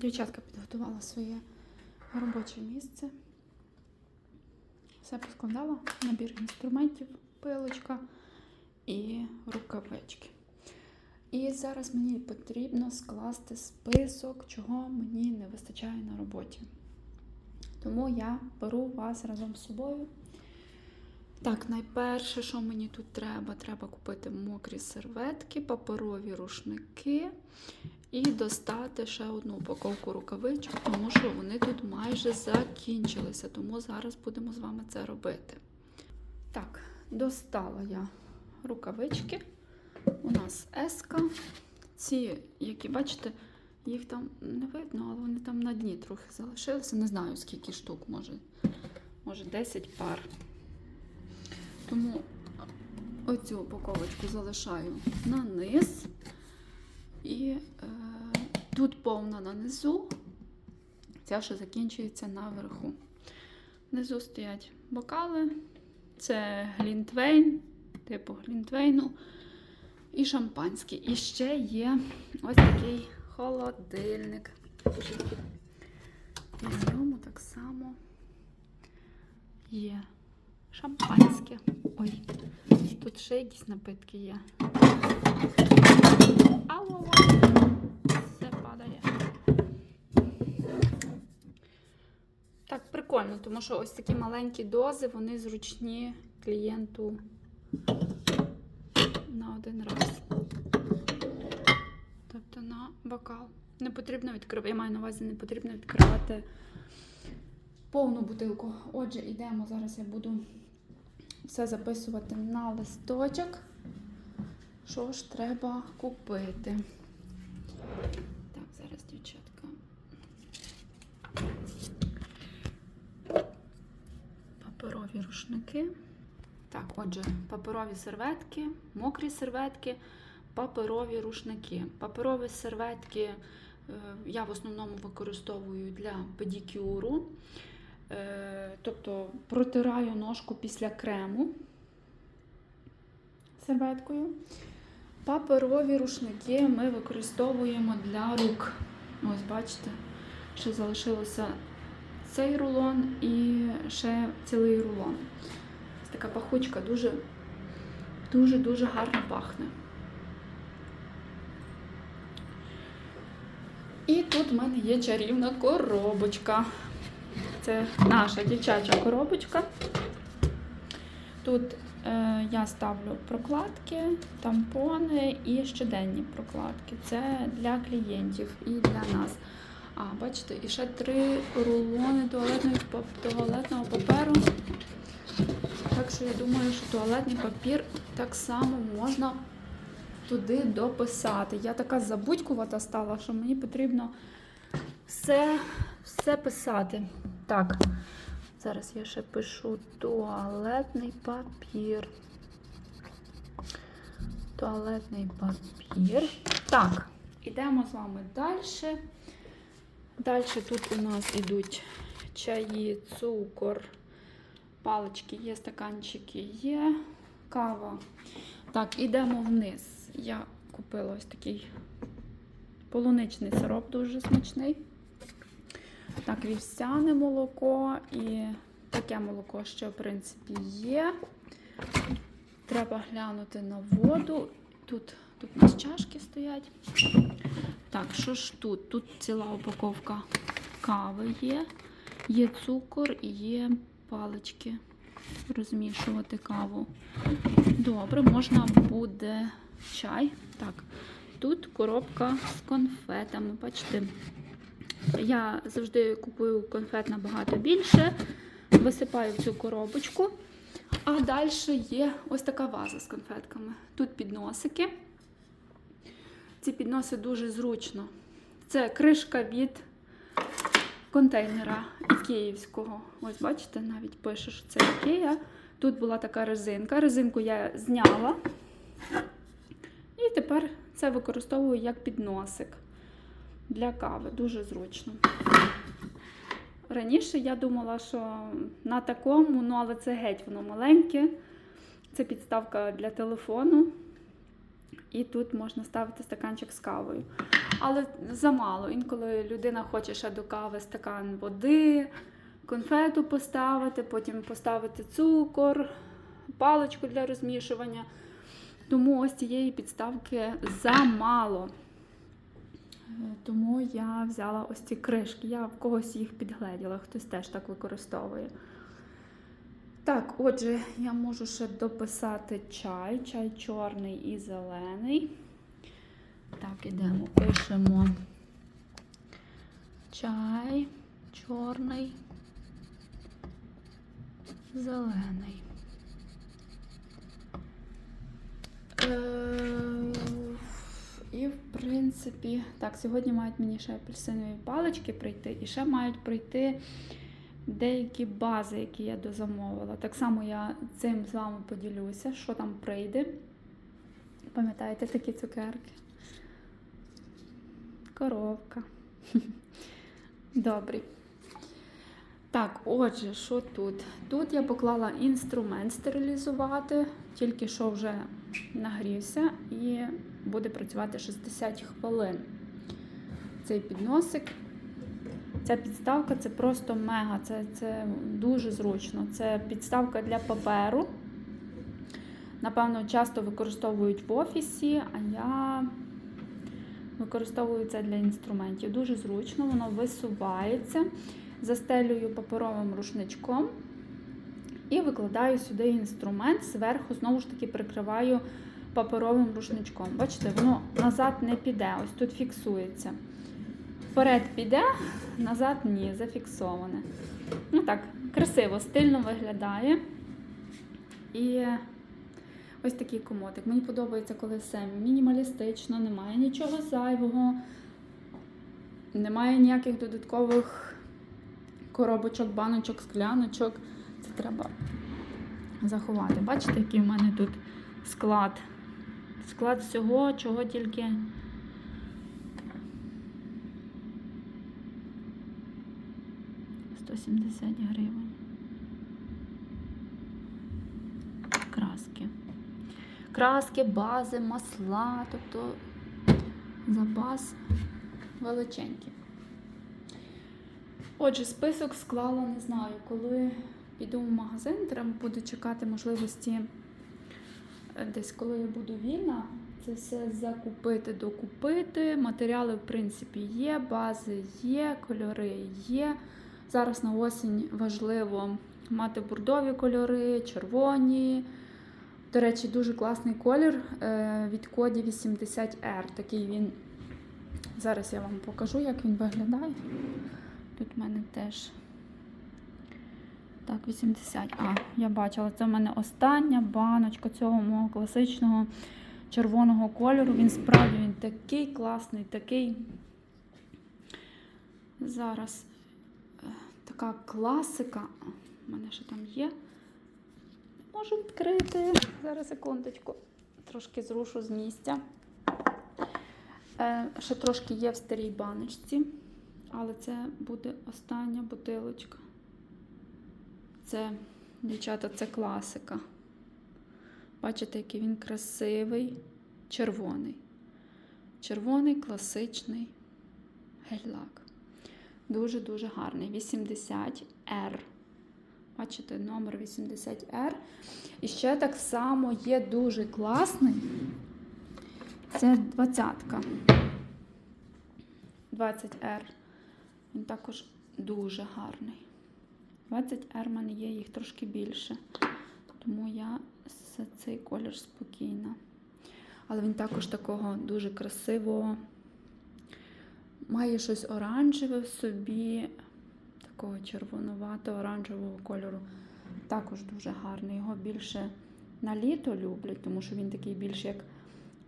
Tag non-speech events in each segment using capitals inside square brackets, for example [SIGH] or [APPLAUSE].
Дівчатка підготувала своє робоче місце. Все поскладала, набір інструментів, пилочка і рукавички. І зараз мені потрібно скласти список, чого мені не вистачає на роботі. Тому я беру вас разом з собою. Так, найперше, що мені тут треба, треба купити мокрі серветки, паперові рушники і достати ще одну упаковку рукавичок, тому що вони тут майже закінчилися. Тому зараз будемо з вами це робити. Так, достала я рукавички. У нас еска. Ці, які бачите, їх там не видно, але вони там на дні трохи залишилися. Не знаю, скільки штук, може, може 10 пар. Тому оцю упаковочку залишаю на низ. І е, тут повна на низу, ця ще закінчується наверху. Внизу стоять бокали, це глінтвейн, типу глінтвейну і шампанське. І ще є ось такий холодильник. І в ньому так само є шампанське. Ой, тут ще якісь напитки є. Ау, все падає. Так, прикольно, тому що ось такі маленькі дози, вони зручні клієнту на один раз. Тобто на бокал. Не потрібно відкривати, я маю на увазі, не потрібно відкривати повну бутилку. Отже, йдемо. Зараз я буду все записувати на листочок. Що ж треба купити? Так, зараз, дівчатка. Паперові рушники. Так, отже, паперові серветки, мокрі серветки, паперові рушники. Паперові серветки е, я в основному використовую для педикюру. Е, Тобто протираю ножку після крему серветкою. Паперові рушники ми використовуємо для рук. Ось бачите, ще залишилося цей рулон і ще цілий рулон. Ось така пахучка дуже дуже-дуже гарно пахне. І тут в мене є чарівна коробочка. Це наша дівчача коробочка. Тут е, я ставлю прокладки, тампони і щоденні прокладки. Це для клієнтів і для нас. А, бачите, і ще три рулони туалетної, туалетного паперу. Так що я думаю, що туалетний папір так само можна туди дописати. Я така забудькувата стала, що мені потрібно все, все писати. Так, зараз я ще пишу туалетний папір. Туалетний папір. Так, ідемо з вами далі. Далі тут у нас ідуть чаї, цукор, палички є, стаканчики є, кава. Так, ідемо вниз. Я купила ось такий полуничний сироп, дуже смачний. Так, вівсяне молоко і таке молоко ще, в принципі, є. Треба глянути на воду. Тут, тут у нас чашки стоять. Так, що ж тут? Тут ціла упаковка кави є, є цукор і є палички. Розмішувати каву. Добре, можна буде чай. Так, тут коробка з конфетами. Бачите, я завжди купую конфет набагато більше, висипаю в цю коробочку. А далі є ось така ваза з конфетками. Тут підносики. Ці підноси дуже зручно. Це кришка від контейнера київського. Ось бачите, навіть пише, що це Ікея. Тут була така резинка. Резинку я зняла. І тепер це використовую як підносик для кави. Дуже зручно. Раніше я думала, що на такому, ну але це геть воно маленьке. Це підставка для телефону. І тут можна ставити стаканчик з кавою. але замало. Інколи людина хоче ще до кави стакан води, конфету поставити, потім поставити цукор, паличку для розмішування. Тому ось цієї підставки замало. Е, Тому я взяла ось ці кришки. Я в когось їх підгледіла, хтось теж так використовує. Так, отже, я можу ще дописати чай. Чай чорний і зелений. Так, ідемо, пишемо чай, чорний, зелений. Е, принципі, так, сьогодні мають мені ще апельсинові палички прийти, і ще мають прийти деякі бази, які я дозамовила. Так само я цим з вами поділюся, що там прийде. Пам'ятаєте такі цукерки? Коровка. [LAUGHS] Добрі. Так, отже, що тут? Тут я поклала інструмент стерилізувати, тільки що вже нагрівся і буде працювати 60 хвилин. Цей підносик. Ця підставка це просто мега, це, це дуже зручно. Це підставка для паперу. Напевно, часто використовують в офісі, а я використовую це для інструментів. Дуже зручно, воно висувається. Застелюю паперовим рушничком і викладаю сюди інструмент. Зверху, знову ж таки, прикриваю паперовим рушничком. Бачите, воно назад не піде, ось тут фіксується. Вперед піде, назад ні, зафіксоване. Ну так, красиво, стильно виглядає. І ось такий комотик. Мені подобається, коли все мінімалістично, немає нічого зайвого, немає ніяких додаткових коробочок, баночок, скляночок. Це треба заховати. Бачите, який в мене тут склад? Склад всього, чого тільки. Сто сімдесят гривень. Краски. Краски, бази, масла, тобто запас величенький. Отже, список склала, не знаю, коли піду в магазин, треба буде чекати можливості десь, коли я буду вільна, це все закупити, докупити. Матеріали, в принципі, є, бази є, кольори є. Зараз на осінь важливо мати бордові кольори, червоні. До речі, дуже класний колір е, від коді 80R. Такий він. Зараз я вам покажу, як він виглядає. Тут в мене теж. Так, 80. А, я бачила, це в мене остання баночка цього мого класичного червоного кольору. Він справді він такий класний, такий. Зараз е, така класика. У мене ще там є. Можу відкрити. Зараз секундочку. Трошки зрушу з місця. Е, ще трошки є в старій баночці. Але це буде остання бутилочка. Це, дівчата, це класика. Бачите, який він красивий, червоний. Червоний класичний гель-лак. Дуже-дуже гарний. 80R. Бачите, номер 80R. І ще так само є дуже класний. Це 20-ка. 20R. Він також дуже гарний. 20 R в мене є, їх трошки більше. Тому я за цей колір спокійна. Але він також такого дуже красивого. Має щось оранжеве в собі, такого червонувато-оранжевого кольору. Також дуже гарний. Його більше на літо люблять, тому що він такий більш як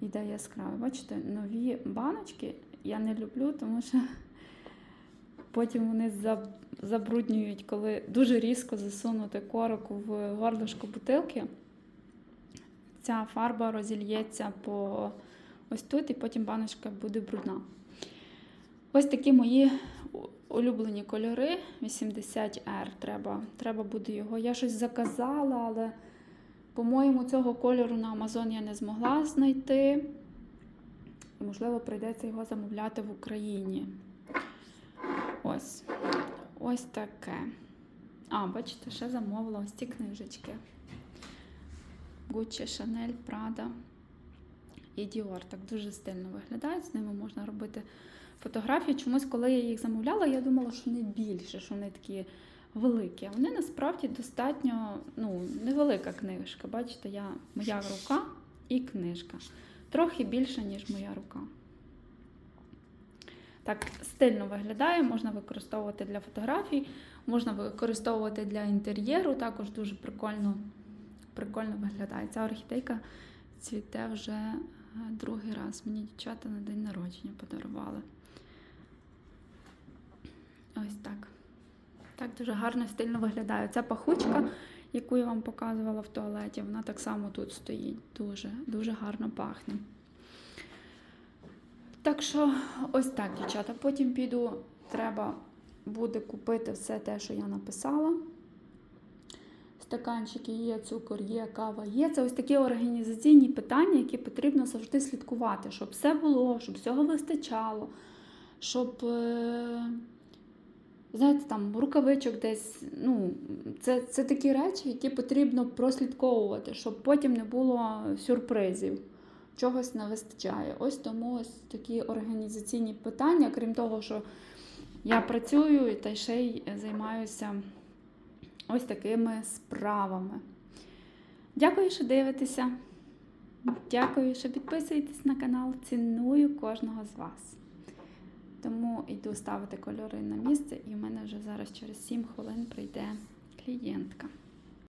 іде яскравий. Бачите, нові баночки я не люблю, тому що потім вони забруднюють, коли дуже різко засунути корок в горлышко бутилки. Ця фарба розільється по ось тут, і потім баночка буде брудна. Ось такі мої улюблені кольори. 80R треба. Треба буде його. Я щось заказала, але, по-моєму, цього кольору на Амазон я не змогла знайти. Можливо, прийдеться його замовляти в Україні. Ось. Ось таке. А, бачите, ще замовила ось ці книжечки. Gucci, Chanel, Prada і Dior. Так дуже стильно виглядають. З ними можна робити фотографії. Чомусь, коли я їх замовляла, я думала, що вони більше, що вони такі великі. Вони насправді достатньо ну, невелика книжка. Бачите, я, моя рука і книжка. Трохи більше, ніж моя рука. Так стильно виглядає, можна використовувати для фотографій, можна використовувати для інтер'єру, також дуже прикольно, прикольно виглядає. Ця орхідейка цвіте вже е, другий раз. Мені дівчата на день народження подарували. Ось так. Так дуже гарно стильно виглядає. Ця пахучка, яку я вам показувала в туалеті, вона так само тут стоїть. Дуже, дуже гарно пахне. Так що ось так, дівчата. Потім піду, треба буде купити все те, що я написала. Стаканчики є, цукор є, кава є. Це ось такі організаційні питання, які потрібно завжди слідкувати, щоб все було, щоб всього вистачало, щоб, е, знаєте, там рукавичок десь. Ну, це, це такі речі, які потрібно прослідковувати, щоб потім не було сюрпризів чогось не вистачає. Ось тому ось такі організаційні питання, крім того, що я працюю та ще й займаюся ось такими справами. Дякую, що дивитеся. Дякую, що підписуєтесь на канал. Ціную кожного з вас. Тому йду ставити кольори на місце, і в мене вже зараз через 7 хвилин прийде клієнтка.